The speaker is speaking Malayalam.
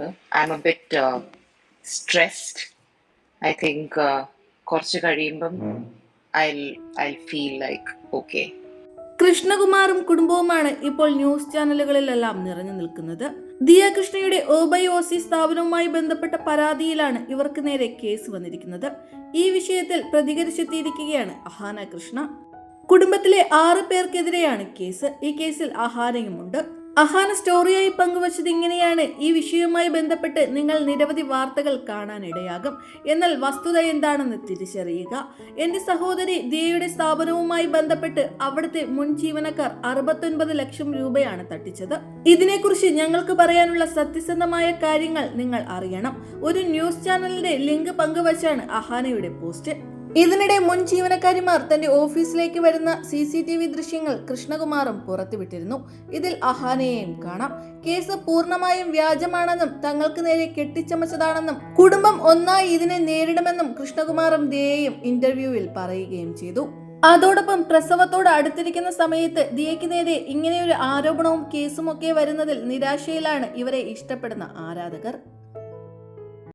തോന്നുന്നത് I'm a bit stressed I think കുറച്ച് കഴിയുമ്പം I I feel like okay കൃഷ്ണകുമാറും കുടുംബവുമാണ് ഇപ്പോൾ ന്യൂസ് ചാനലുകളിലെല്ലാം നിറഞ്ഞു നിൽക്കുന്നത്. ദിയ കൃഷ്ണയുടെ ഓബയോസി സ്ഥാപനവുമായി ബന്ധപ്പെട്ട പരാതിയിലാണ് ഇവർക്ക് നേരെ കേസ് വന്നിരിക്കുന്നത്. ഈ വിഷയത്തിൽ പ്രതികരിച്ചെത്തിയിരിക്കുകയാണ് അഹാന കൃഷ്ണ. കുടുംബത്തിലെ ആറ് പേർക്കെതിരെയാണ് കേസ്. ഈ കേസിൽ അഹാനയുമുണ്ട്. അഹാന സ്റ്റോറിയായി പങ്കുവച്ചത് ഇങ്ങനെയാണ്. ഈ വിഷയവുമായി ബന്ധപ്പെട്ട് നിങ്ങൾ നിരവധി വാർത്തകൾ കാണാനിടയാകും. എന്നാൽ വസ്തുത എന്താണെന്ന് തിരിച്ചറിയുക. എന്റെ സഹോദരി ദിയയുടെ സ്ഥാപനവുമായി ബന്ധപ്പെട്ട് അവിടുത്തെ മുൻ ജീവനക്കാർ അറുപത്തൊൻപത് ലക്ഷം രൂപയാണ് തട്ടിച്ചത്. ഇതിനെക്കുറിച്ച് ഞങ്ങൾക്ക് പറയാനുള്ള സത്യസന്ധമായ കാര്യങ്ങൾ നിങ്ങൾ അറിയണം. ഒരു ന്യൂസ് ചാനലിന്റെ ലിങ്ക് പങ്കുവച്ചാണ് അഹാനയുടെ പോസ്റ്റ്. ഇതിനിടെ മുൻ ജീവനക്കാരിമാർ തന്റെ ഓഫീസിലേക്ക് വരുന്ന സി സി ടി വി ദൃശ്യങ്ങൾ കൃഷ്ണകുമാറും പുറത്തുവിട്ടിരുന്നു. ഇതിൽ അഹാനയെയും കാണാം. കേസ് പൂർണമായും വ്യാജമാണെന്നും തങ്ങൾക്ക് നേരെ കെട്ടിച്ചമച്ചതാണെന്നും കുടുംബം ഒന്നായി ഇതിനെ നേരിടുമെന്നും കൃഷ്ണകുമാറും ദിയയും ഇന്റർവ്യൂവിൽ പറയുകയും ചെയ്തു. അതോടൊപ്പം പ്രസവത്തോട് അടുത്തിരിക്കുന്ന സമയത്ത് ദിയയ്ക്ക് നേരെ ഇങ്ങനെയൊരു ആരോപണവും കേസുമൊക്കെ വരുന്നതിൽ നിരാശയിലാണ് ഇവരെ ഇഷ്ടപ്പെടുന്ന ആരാധകർ.